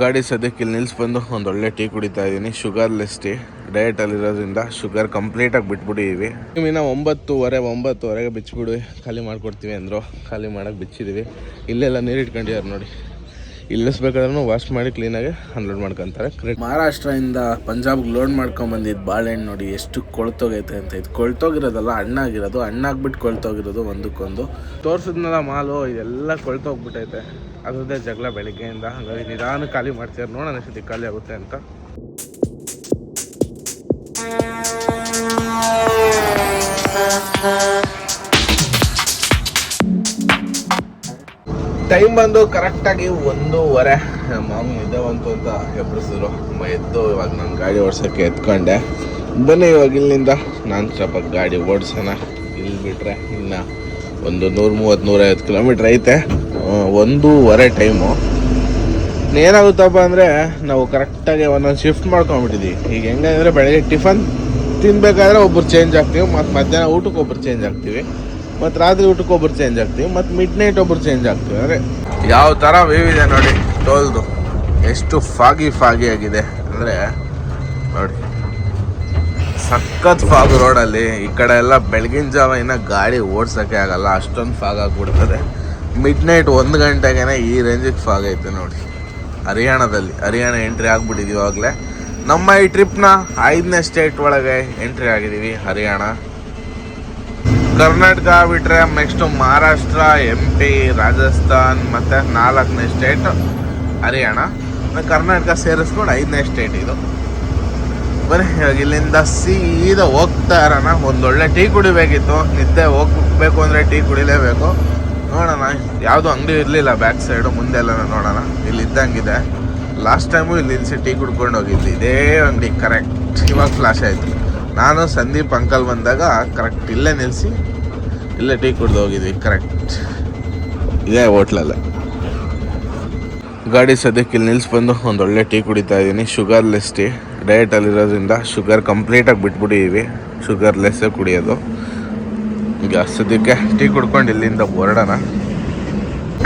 ಗಾಡಿ ಸದ್ಯಕ್ಕೆ ಇಲ್ಲಿ ನಿಲ್ಸ್ಬಂದು ಒಂದು ಒಳ್ಳೆ ಟೀ ಕುಡಿತಾ ಇದ್ದೀನಿ ಶುಗರ್ಲೆಸ್ ಟೀ ಡಯಟ್ ಅಲ್ಲಿರೋದ್ರಿಂದ ಶುಗರ್ ಕಂಪ್ಲೀಟಾಗಿ ಬಿಟ್ಬಿಟ್ಟಿದ್ದೀವಿ ಇನ್ನು ಒಂಬತ್ತುವರೆ, ಒಂಬತ್ತುವರೆಗೆ ಬಿಚ್ಚಿಬಿಡಿ ಖಾಲಿ ಮಾಡಿಕೊಡ್ತೀವಿ ಅಂದರು. ಖಾಲಿ ಮಾಡೋಕೆ ಬಿಚ್ಚಿದ್ದೀವಿ ಇಲ್ಲೆಲ್ಲ ನೀರು ಇಟ್ಕೊಂಡಿದ್ದಾರೆ ನೋಡಿ. ಇಲ್ಲಿಸ್ಬೇಕಾದ್ರೂ ವಾಶ್ ಮಾಡಿ ಕ್ಲೀನಾಗಿ ಅನ್ಲೋಡ್ ಮಾಡ್ಕೊಂತಾರೆ. ಕರೆಕ್ಟ್ ಮಹಾರಾಷ್ಟ್ರದಿಂದ ಪಂಜಾಬ್ಗೆ ಲೋಡ್ ಮಾಡ್ಕೊಂಬಂದಿದ್ದು ಬಾಳೆಹಣ್ಣು ನೋಡಿ ಎಷ್ಟು ಕೊಳ್ತೋಗೈತೆ ಅಂತ ಇದು. ಕೊಳ್ತೋಗಿರೋದಲ್ಲ, ಹಣ್ಣಾಗಿರೋದು. ಹಣ್ಣಾಗ್ಬಿಟ್ಟು ಕೊಳ್ತೋಗಿರೋದು ಒಂದಕ್ಕೊಂದು. ತೋರಿಸಿದ್ನಲ್ಲ ಮಾಲು, ಇದೆಲ್ಲ ಕೊಳ್ತೋಗ್ಬಿಟ್ಟೈತೆ ಅದರದ್ದೇ ಜಗಳ ಬೆಳಿಗ್ಗೆಯಿಂದ. ಹಾಗಾಗಿ ನಿಧಾನ ಖಾಲಿ ಮಾಡ್ತೀರ ನೋಡೋಣ ಎಷ್ಟು ಖಾಲಿ ಆಗುತ್ತೆ ಅಂತ. ಟೈಮ್ ಬಂದು ಕರೆಕ್ಟಾಗಿ ಒಂದೂವರೆ, ಮಾಮೂ ಇದೆ ಬಂತು ಅಂತ ಎಬ್ಬರಿಸಿದ್ರು ಎದ್ದು ಇವಾಗ ನಾನು ಗಾಡಿ ಓಡ್ಸೋಕ್ಕೆ ಎತ್ಕೊಂಡೆ. ಬನ್ನಿ ಇವಾಗ ಇಲ್ಲಿಂದ. ನಾನು ಸ್ವಲ್ಪ ಗಾಡಿ ಓಡಿಸೋಣ. ಇಲ್ಲಿ ಬಿಟ್ಟರೆ ಇನ್ನು ಒಂದು ನೂರ ಮೂವತ್ತು ನೂರೈವತ್ತು ಕಿಲೋಮೀಟ್ರ್ ಐತೆ. ಒಂದೂವರೆ ಟೈಮು ಏನಾಗುತ್ತಪ್ಪ ಅಂದರೆ ನಾವು ಕರೆಕ್ಟಾಗಿ ಒಂದೊಂದು ಶಿಫ್ಟ್ ಮಾಡ್ಕೊಂಡ್ಬಿಟ್ಟಿದ್ದೀವಿ ಈಗ ಹೆಂಗೆ ಅಂದರೆ ಬೆಳಗ್ಗೆ ಟಿಫನ್ ತಿನ್ಬೇಕಾದ್ರೆ ಒಬ್ಬರು ಚೇಂಜ್ ಆಗ್ತೀವಿ ಮತ್ತು ಮಧ್ಯಾಹ್ನ ಊಟಕ್ಕೆ ಒಬ್ಬರು ಚೇಂಜ್ ಆಗ್ತೀವಿ. ಮತ್ತು ರಾತ್ರಿ ಊಟಕ್ಕೆ ಒಬ್ಬರು ಚೇಂಜ್ ಆಗ್ತೀವಿ, ಮತ್ತು ಮಿಡ್ ನೈಟ್ ಒಬ್ಬರು ಚೇಂಜ್ ಆಗ್ತೀವಿ. ಅಂದರೆ ಯಾವ ಥರ ವೇವ್ ಇದೆ ನೋಡಿ ಟೋಲ್ದು ಎಷ್ಟು ಫಾಗಿ ಫಾಗಿ ಆಗಿದೆ. ಅಂದರೆ ನೋಡಿ, ಸಖತ್ ಫಾಗ್ ರೋಡಲ್ಲಿ ಈ ಕಡೆ ಎಲ್ಲ ಬೆಳಗಿನ ಜಾವ ಇನ್ನು ಗಾಡಿ ಓಡ್ಸೋಕ್ಕೆ ಆಗಲ್ಲ, ಅಷ್ಟೊಂದು ಫಾಗ್ ಆಗಿಬಿಡ್ತದೆ. ಮಿಡ್ ನೈಟ್ ಒಂದು ಗಂಟೆಗೇನೆ ಈ ರೇಂಜಿಗೆ ಫಾಗ್ ಐತೆ ನೋಡಿ. ಹರಿಯಾಣದಲ್ಲಿ, ಹರಿಯಾಣ ಎಂಟ್ರಿ ಆಗಿಬಿಟ್ಟಿದ್ದೀವಿ ಆಗಲೇ. ನಮ್ಮ ಈ ಟ್ರಿಪ್ನ ಐದನೇ ಸ್ಟೇಟ್ ಒಳಗೆ ಎಂಟ್ರಿ ಆಗಿದ್ದೀವಿ ಹರಿಯಾಣ. ಕರ್ನಾಟಕ ಬಿಟ್ಟರೆ next Maharashtra M P Rajasthan, ಮತ್ತು ನಾಲ್ಕನೇ ಸ್ಟೇಟ್ ಹರಿಯಾಣ. ಕರ್ನಾಟಕ ಸೇರಿಸ್ಕೊಂಡು ಐದನೇ ಸ್ಟೇಟ್ ಇದು. ಬರೀ ಇಲ್ಲಿಂದ ಸೀದಾ ಹೋಗ್ತಾ ಇರೋಣ. ಒಂದೊಳ್ಳೆ ಟೀ ಕುಡಿಬೇಕಿತ್ತು. ನಿದ್ದೆ ಹೋಗ್ಬೇಕು ಅಂದರೆ ಟೀ ಕುಡಿಲೇಬೇಕು. ನೋಡೋಣ, ಯಾವುದೂ ಅಂಗಡಿ ಇರಲಿಲ್ಲ ಬ್ಯಾಕ್ ಸೈಡು ಮುಂದೆ ಎಲ್ಲ ನೋಡೋಣ. ಇಲ್ಲಿ ಇದ್ದಂಗಿದೆ ಲಾಸ್ಟ್ ಟೈಮು ಇಲ್ಲಿ ನಿಲ್ಲಿಸಿ ಟೀ ಕುಡ್ಕೊಂಡು ಹೋಗಿದ್ವಿ ಇದೇ ಅಂಗಡಿ ಕರೆಕ್ಟ್ ಇವಾಗ ಫ್ಲಾಶ್ ಆಯಿತು. ನಾನು ಸಂದೀಪ್ ಅಂಕಲ್ ಬಂದಾಗ ಕರೆಕ್ಟ್ ಇಲ್ಲೇ ನಿಲ್ಲಿಸಿ ಇಲ್ಲೇ ಟೀ ಕುಡ್ದು ಹೋಗಿದ್ವಿ ಕರೆಕ್ಟ್ ಇದೇ ಹೋಟ್ಲಲ್ಲೇ. ಗಾಡಿ ಸದ್ಯಕ್ಕೆ ಇಲ್ಲಿ ನಿಲ್ಲಿಸ್ಬಂದು ಒಂದೊಳ್ಳೆ ಟೀ ಕುಡಿತಾ ಇದ್ದೀನಿ. ಶುಗರ್ಲೆಸ್ ಟೀ ಡಯಟ್ ಅಲ್ಲಿರೋದ್ರಿಂದ ಶುಗರ್ ಕಂಪ್ಲೀಟಾಗಿ ಬಿಟ್ಬಿಟ್ಟಿದ್ದೀವಿ ಶುಗರ್ಲೆಸ್ಸೇ ಕುಡಿಯೋದು. ಈಗ ಸದ್ಯಕ್ಕೆ ಟೀ ಕುಡ್ಕೊಂಡು ಇಲ್ಲಿಂದ ಹೊರಡೋಣ.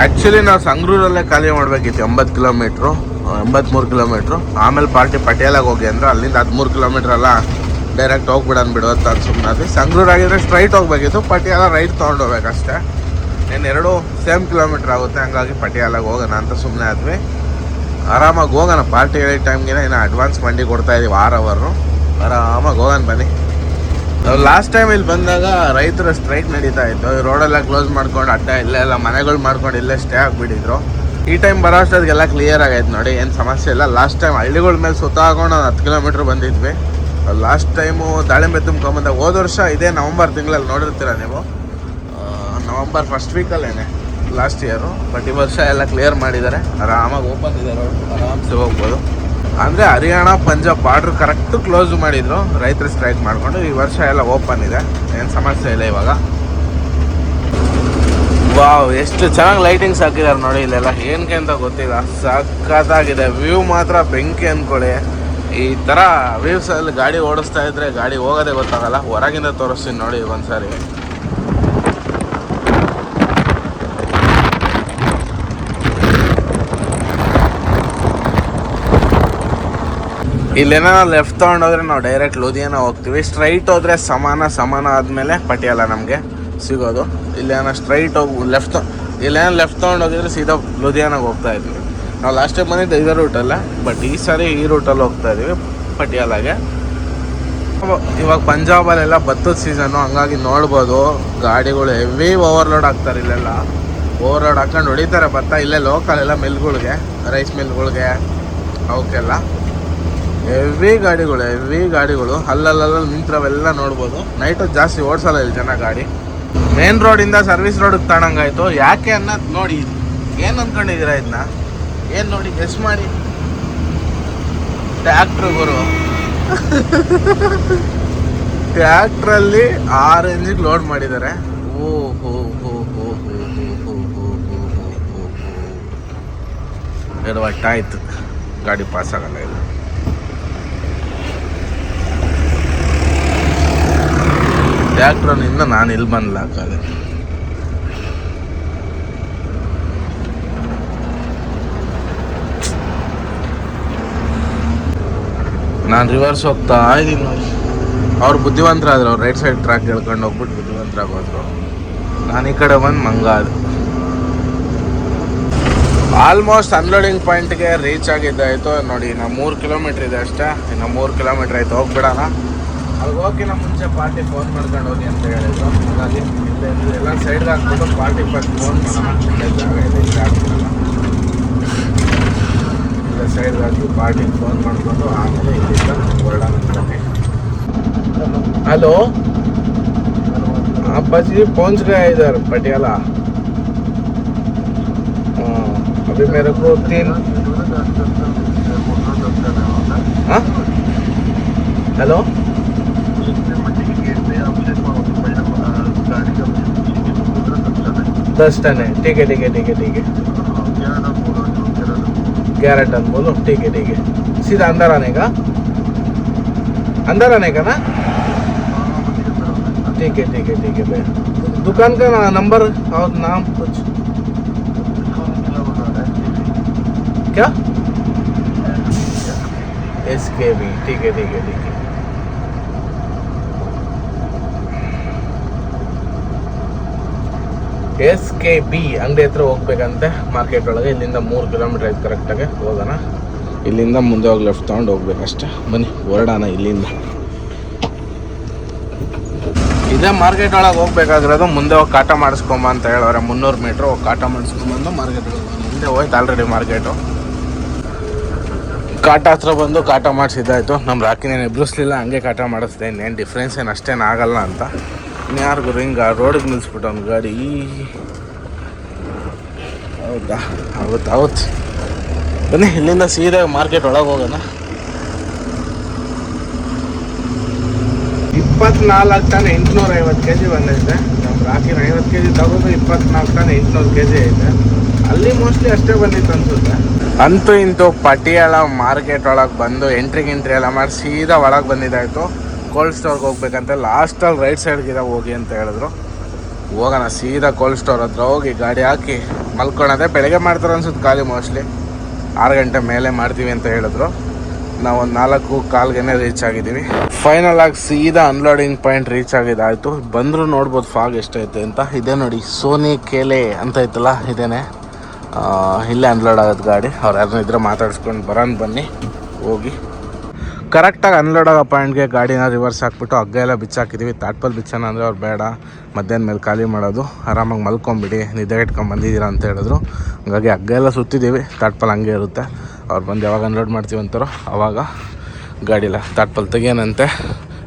ಆ್ಯಕ್ಚುಲಿ ನಾವು ಸಂಗ್ರೂರಲ್ಲೇ ಖಾಲಿ ಮಾಡಬೇಕಿತ್ತು, ಎಂಬತ್ತು ಕಿಲೋಮೀಟ್ರು ಎಂಬತ್ತ್ಮೂರು ಕಿಲೋಮೀಟ್ರು. ಆಮೇಲೆ ಪಾರ್ಟಿ ಪಟೇಲಾಗಿ ಹೋಗಿ ಅಂದ್ರೆ ಅಲ್ಲಿಂದ ಹದಿಮೂರು ಕಿಲೋಮೀಟ್ರ್ ಎಲ್ಲ ಡೈರೆಕ್ಟ್ ಹೋಗ್ಬಿಡೋಣ ಬಿಡು ಅಂತ ಸುಮ್ಮನೆ ಸಂಗ್ರೂರ್ ಆಗಿದ್ರೆ ಸ್ಟ್ರೈಟ್ ಹೋಗ್ಬೇಕಿತ್ತು. ಪಟಿಯಾಲ ರೈಟ್ ತೊಗೊಂಡು ಹೋಗ್ಬೇಕಷ್ಟೇ ಇನ್ನು ಎರಡು ಸೇಮ್ ಕಿಲೋಮೀಟ್ರ್ ಆಗುತ್ತೆ. ಹಂಗಾಗಿ ಪಟಿಯಾಲಾಗ ಹೋಗೋಣ ಅಂತ ಸುಮ್ಮನೆ ಆದ್ವಿ. ಆರಾಮಾಗಿ ಹೋಗೋಣ. ಪಾರ್ಟಿ ಹೇಳಿದ ಟೈಮ್ಗೆ ಇನ್ನು ಅಡ್ವಾನ್ಸ್ ಮಂಡಿ ಕೊಡ್ತಾ ಇದೀವಿ ಆರ್ ಅವರು ಆರಾಮಾಗಿ ಹೋಗೋಣ ಬನ್ನಿ. ನಾವು ಲಾಸ್ಟ್ ಟೈಮ್ ಇಲ್ಲಿ ಬಂದಾಗ ರೈತರ ಸ್ಟ್ರೈಕ್ ನಡೀತಾ ಇತ್ತು. ರೋಡೆಲ್ಲ ಕ್ಲೋಸ್ ಮಾಡ್ಕೊಂಡು ಅಡ್ಡ ಇಲ್ಲೇ ಎಲ್ಲ ಮನೆಗಳು ಮಾಡ್ಕೊಂಡು ಇಲ್ಲೇ ಸ್ಟೇ ಆಗಿಬಿಟ್ಟಿದ್ರು. ಈ ಟೈಮ್ ಬರೋ ಅಷ್ಟೊತ್ತಿಗೆಲ್ಲ ಕ್ಲಿಯರ್ ಆಗೈತೆ ನೋಡಿ. ಏನು ಸಮಸ್ಯೆ ಇಲ್ಲ. ಲಾಸ್ಟ್ ಟೈಮ್ ಹಳ್ಳಿಗಳ ಮೇಲೆ ಸುತ್ತಾಕೊಂಡು ಒಂದು ಹತ್ತು ಕಿಲೋಮೀಟ್ರ್ ಬಂದಿದ್ವಿ. ಲಾಸ್ಟ್ ಟೈಮು ದಾಳಿಂಬೆ ತುಂಬ್ಕೊಂಬಂದಾಗ ಹೋದ ವರ್ಷ ಇದೇ ನವಂಬರ್ ತಿಂಗಳಲ್ಲಿ ನೋಡಿರ್ತೀರ ನೀವು. ನವಂಬರ್ ಫಸ್ಟ್ ವೀಕಲ್ಲೇನೆ ಲಾಸ್ಟ್ ಇಯರು ಬಟ್ ಈ ವರ್ಷ ಎಲ್ಲ ಕ್ಲಿಯರ್ ಮಾಡಿದ್ದಾರೆ. ಆರಾಮಾಗಿ ಓಪನ್ ಇದೆ ರೋಡ್ ಆರಾಮ್ಸೆ ಹೋಗ್ಬೋದು. ಅಂದರೆ Haryana Punjab border correct close ಮಾಡಿದ್ರು. ರೈತರು ಸ್ಟ್ರೈಕ್ ಮಾಡಿಕೊಂಡು ಈ ವರ್ಷ ಎಲ್ಲ ಓಪನ್ ಇದೆ. ಏನು ಸಮಸ್ಯೆ ಇಲ್ಲ ಇವಾಗ. ವಾವ್ ಎಷ್ಟು ಚೆನ್ನಾಗಿ ಲೈಟಿಂಗ್ಸ್ ಹಾಕಿದ್ದಾರೆ ನೋಡಿ ಇಲ್ಲೆಲ್ಲ. ಏನಕ್ಕೆ ಅಂತ ಗೊತ್ತಿಲ್ಲ. ಸಖತ್ತಾಗಿದೆ. ವ್ಯೂ ಮಾತ್ರ ಬೆಂಕಿ ಅಂದ್ಕೊಳ್ಳಿ ಈ ಥರ ಅಲ್ಲಿ ಗಾಡಿ ಓಡಿಸ್ತಾ ಇದ್ರೆ ಗಾಡಿ ಹೋಗೋದೇ ಗೊತ್ತಾಗಲ್ಲ. ಹೊರಗಿಂದ ತೋರಿಸ್ತೀನಿ ನೋಡಿ ಒಂದ್ಸಾರಿ. ಇಲ್ಲೇನೋ ಲೆಫ್ಟ್ ತೊಗೊಂಡೋದ್ರೆ ನಾವು ಡೈರೆಕ್ಟ್ ಲುಧಿಯಾನ ಹೋಗ್ತೀವಿ. ಸ್ಟ್ರೈಟ್ ಹೋದ್ರೆ ಸಮಾನ ಸಮಾನ ಆದಮೇಲೆ ಪಟಿಯಾಲ ನಮಗೆ ಸಿಗೋದು. ಇಲ್ಲೇನೋ ಸ್ಟ್ರೈಟ್ ಹೋಗಿ ಲೆಫ್ಟ್ ಇಲ್ಲೇನ ಲೆಫ್ಟ್ ತೊಗೊಂಡೋಗಿದ್ರೆ ಸೀದಾ ಲೂಧಿಯಾನಾಗ ಹೋಗ್ತಾ ಇದ್ವಿ. ನಾವು ಲಾಸ್ಟ್ ಟೈಮ್ ಬಂದಿದ್ದು ಇದೇ ರೂಟಲ್ಲ ಬಟ್ ಈ ಸಾರಿ ಈ ರೂಟಲ್ಲಿ ಹೋಗ್ತಾ ಇದ್ದೀವಿ ಪಟಿಯಾಲಾಗೆ. ಇವಾಗ ಪಂಜಾಬಲ್ಲೆಲ್ಲ ಭತ್ತದ ಸೀಸನ್ನು ಹಂಗಾಗಿ ನೋಡ್ಬೋದು. ಗಾಡಿಗಳು ಹೆವಿ ಓವರ್ಲೋಡ್ ಆಗ್ತಾರೆ ಇಲ್ಲೆಲ್ಲ. ಓವರ್ಲೋಡ್ ಹಾಕೊಂಡು ಹೊಡಿತಾರೆ ಭತ್ತ ಇಲ್ಲೇ ಲೋಕಲ್ ಎಲ್ಲ ಮಿಲ್ಗಳಿಗೆ ರೈಸ್ ಮಿಲ್ಗಳಿಗೆ ಅವಕ್ಕೆಲ್ಲ. ಹೆವಿ ಗಾಡಿಗಳು ಹೆವಿ ಗಾಡಿಗಳು ಅಲ್ಲಲ್ಲ ನಿಂತರವೆಲ್ಲ ನೋಡ್ಬೋದು. ನೈಟು ಜಾಸ್ತಿ ಓಡಿಸಲ್ಲ ಇಲ್ಲಿ ಜನ ಗಾಡಿ. ಮೇನ್ ರೋಡಿಂದ ಸರ್ವಿಸ್ ರೋಡಿಗೆ ತಗೊಂಡಂಗಾಯ್ತು. ಯಾಕೆ ಅನ್ನೋದು ನೋಡಿ. ಏನು ಅಂದ್ಕೊಂಡಿದ್ದೀರಾ ಇದನ್ನ ಏನು ನೋಡಿ ಎಸ್ ಮಾಡಿ ಟ್ಯಾಕ್ಟ್ರ್ ಗುರು ಟ್ಯಾಕ್ಟ್ರಲ್ಲಿ ಆರು ಇಂಜಿಗೆ ಲೋಡ್ ಮಾಡಿದ್ದಾರೆ ಓ ಹೋ ಹೋ ಹೋ ಹೋ ಹೋ ಹೋ ಹೋ ಎರಡು ಗಾಡಿ ಪಾಸ್ ಆಗಲ್ಲ ಇದು ಟ್ಯಾಕ್ಟ್ರನಿಂದ ನಾನು ಇಲ್ಲಿ ಬಂದ್ಲಾಕಾದೆ ನಾನು ರಿವರ್ಸ್ ಹೋಗ್ತಾ ಇದ್ದೀನಿ ಅವ್ರು ಬುದ್ಧಿವಂತರಾದ್ರು, ಅವ್ರು ರೈಟ್ ಸೈಡ್ ಟ್ರ್ಯಾಕ್ ಹೇಳ್ಕೊಂಡು ಹೋಗ್ಬಿಟ್ಟು ಬುದ್ಧಿವಂತರಾಗೋದ್ರು. ನಾನು ಈ ಕಡೆ ಬಂದು ಮಂಗಾದ ಆಲ್ಮೋಸ್ಟ್ ಅನ್ಲೋಡಿಂಗ್ ಪಾಯಿಂಟ್ಗೆ ರೀಚ್ ಆಗಿದ್ದಾಯಿತು ನೋಡಿ, ಇನ್ನು ಮೂರು ಕಿಲೋಮೀಟ್ರ್ ಇದೆ ಅಷ್ಟೇ. ಇನ್ನು ಮೂರು ಕಿಲೋಮೀಟ್ರ್ ಆಯಿತು. ಹೋಗ್ಬಿಡೋಣ. ಅಲ್ಲಿಗೆ ಹೋಗಿನ ಮುಂಚೆ ಪಾರ್ಟಿ ಫೋನ್ ಮಾಡ್ಕೊಂಡು ಹೋಗಿ ಅಂತ ಹೇಳಿದ್ರು. ಹಾಗಾಗಿ ಎಲ್ಲ ಸೈಡ್ಗೆ ಹಾಕ್ಬಿಟ್ಟು ಪಾರ್ಟಿ ಫಸ್ಟ್ ಫೋನ್ ಮಾಡೋಣ ಜಾಗ ಇದೆ ಪಾರ್ಟಿಗೆ ಫೋನ್ ಮಾಡಿಕೊಂಡು ಆಮೇಲೆ ಇಲ್ಲಿಂದ ಹೊರಡೋಣ ಅಂದ್ಕೊಂಡೆ हेलो अब्बा जी पहुंच गए इधर पटियाला हाँ, अभी मेरे को तीन हाँ हेलो दस टन है ठीक है ठीक है ठीक है ठीक है ग्यारह टन बोलो ठीक है ठीक है सीधा अंदर आने का अंदर आने का ना ठीक है ठीक है ठीक है भैया दुकान का ना, नंबर और नाम कुछ क्या एस के बी ठीक है ठीक है ठीक है ಎಸ್ ಕೆ ಬಿ ಅಂಗಡಿ ಹತ್ರ ಹೋಗ್ಬೇಕಂತೆ ಮಾರ್ಕೆಟ್ ಒಳಗೆ. ಇಲ್ಲಿಂದ ಮೂರು ಕಿಲೋಮೀಟರ್ ಐತೆ ಕರೆಕ್ಟಾಗಿ ಹೋಗೋಣ. ಇಲ್ಲಿಂದ ಮುಂದೆ ಹೋಗಿ ಲೆಫ್ಟ್ ತೊಗೊಂಡು ಹೋಗ್ಬೇಕಷ್ಟೆ. ಬನ್ನಿ, ಹೊರಡೋಣ ಇಲ್ಲಿಂದ. ಇದೇ ಮಾರ್ಕೆಟ್ ಒಳಗೆ ಹೋಗ್ಬೇಕಾಗಿರೋದು ಮುಂದೆ ಹೋಗಿ ಕಾಟ ಮಾಡಿಸ್ಕೊಂಬ ಅಂತ ಹೇಳೋರೆ. ಮುನ್ನೂರು ಮೀಟ್ರ್ ಕಾಟ ಮಾಡಿಸ್ಕೊಂಬಂದು ಮಾರ್ಕೆಟ್ ಒಳಗೆ ಮುಂದೆ ಹೋಯ್ತು ಆಲ್ರೆಡಿ ಮಾರ್ಕೆಟು ಕಾಟ ಹತ್ರ ಬಂದು ಕಾಟ ಮಾಡಿಸಿದ್ದಾಯ್ತು. ನಮ್ಮ ರಾಕಿನೇನು ಎಬ್ರಿಸ್ಲಿಲ್ಲ, ಹಂಗೆ ಕಾಟ ಮಾಡಿಸ್ದೆ. ಇನ್ನೇನು ಡಿಫ್ರೆನ್ಸ್ ಏನು ಅಷ್ಟೇನು ಆಗಲ್ಲ ಅಂತ. ಇನ್ಯಾರಿಗೂ ಹಿಂಗೆ ರೋಡಿಗೆ ನಿಲ್ಲಿಸ್ಬಿಟ್ಟು ಅವ್ನ ಗಾಡಿ. ಹೌದಾ? ಹೌದು ಹೌದು ಬನ್ನಿ ಇಲ್ಲಿಂದ ಸೀದಾ ಮಾರ್ಕೆಟ್ ಒಳಗೆ ಹೋಗೋಣ. ಇಪ್ಪತ್ನಾಲ್ಕು ತಾನೆ ಎಂಟುನೂರ ಐವತ್ತು ಕೆ ಜಿ ಬಂದೈತೆ. ನಮ್ಮ ರಾಕಿನ ಐವತ್ತು ಕೆ ಜಿ ತಗೊಂಡು ಇಪ್ಪತ್ನಾಲ್ಕು ತಾನೆ ಎಂಟುನೂರು ಕೆ ಜಿ ಐತೆ. ಅಲ್ಲಿ ಮೋಸ್ಟ್ಲಿ ಅಷ್ಟೇ ಬಂದಿತ್ತು ಅನ್ಸುತ್ತೆ. ಅಂತೂ ಇಂತೂ ಪಟಿಯಾಳ ಮಾರ್ಕೆಟ್ ಒಳಗೆ ಬಂದು ಎಂಟ್ರಿ ಗಿಂಟ್ರಿ ಎಲ್ಲ ಮಾಡಿ ಸೀದಾ ಒಳಗೆ ಬಂದಿದ್ದಾಯ್ತು. ಕೋಲ್ಡ್ ಸ್ಟೋರ್ಗೆ ಹೋಗ್ಬೇಕಂತ ಲಾಸ್ಟಲ್ಲಿ ರೈಟ್ ಸೈಡ್ಗಿದೆ ಹೋಗಿ ಅಂತ ಹೇಳಿದ್ರು. ಹೋಗೋಣ, ಸೀದಾ ಕೋಲ್ಡ್ ಸ್ಟೋರ್ ಹತ್ರ ಹೋಗಿ ಗಾಡಿ ಹಾಕಿ ಮಲ್ಕೊಳ್ಳೋದೆ ಬೆಳಗ್ಗೆ ಮಾಡ್ತಾರೆ ಅನ್ಸುತ್ತೆ ಖಾಲಿ ಮೋಸ್ಟ್ಲಿ ಆರು ಗಂಟೆ ಮೇಲೆ ಮಾಡ್ತೀವಿ ಅಂತ ಹೇಳಿದ್ರು. ನಾವು ಒಂದು ನಾಲ್ಕು ಕಾಲ್ಗೆನೆ ರೀಚ್ ಆಗಿದ್ದೀವಿ. ಫೈನಲ್ ಆಗಿ ಸೀದಾ ಅನ್ಲೋಡಿಂಗ್ ಪಾಯಿಂಟ್ ರೀಚ್ ಆಗಿದ್ದಾಯಿತು. ಬಂದರೂ ನೋಡ್ಬೋದು ಫಾಗ್ ಎಷ್ಟೈತೆ ಅಂತ. ಇದೆ ನೋಡಿ ಸೋನಿ ಕೇಲೆ ಅಂತ ಐತಲ್ಲ, ಇದೇನೆ. ಇಲ್ಲೇ ಅನ್ಲೋಡ್ ಆಗೋದು ಗಾಡಿ. ಅವ್ರು ಯಾರನ್ನ ಇದ್ರೆ ಮಾತಾಡಿಸ್ಕೊಂಡು ಬರೋಣ ಬನ್ನಿ. ಹೋಗಿ. ಕರೆಕ್ಟಾಗಿ ಅನ್ಲೋಡ್ ಆಗೋ ಪಾಯಿಂಟ್ಗೆ ಗಾಡಿನ ರಿವರ್ಸ್ ಹಾಕ್ಬಿಟ್ಟು ಹಗ್ಗ ಎಲ್ಲ ಬಿಚ್ಚಾಕಿದ್ದೀವಿ ತಾಟ್ಪಲ್ ಬಿಚ್ಚೋಣ ಅಂದರೆ ಅವ್ರು ಬೇಡ. ಮಧ್ಯಾಹ್ನ ಮೇಲೆ ಖಾಲಿ ಮಾಡೋದು. ಆರಾಮಾಗಿ ಮಲ್ಕೊಂಬಿಡಿ. ನಿದ್ದೆ ಇಟ್ಕೊಂಡು ಅಂತ ಹೇಳಿದ್ರು. ಹಾಗಾಗಿ ಹಗ್ಗ ಎಲ್ಲ ಸುತ್ತಿದ್ದೀವಿ. ತಾಟ್ಪಲ್ ಹಂಗೆ ಇರುತ್ತೆ. ಅವ್ರು ಬಂದು ಯಾವಾಗ ಅನ್ಲೋಡ್ ಮಾಡ್ತೀವಿ ಅಂತಾರೋ ಅವಾಗ ಗಾಡಿಲ್ಲ ತಾಟ್ಪಲ್ ತೆಗಿಯೋನಂತೆ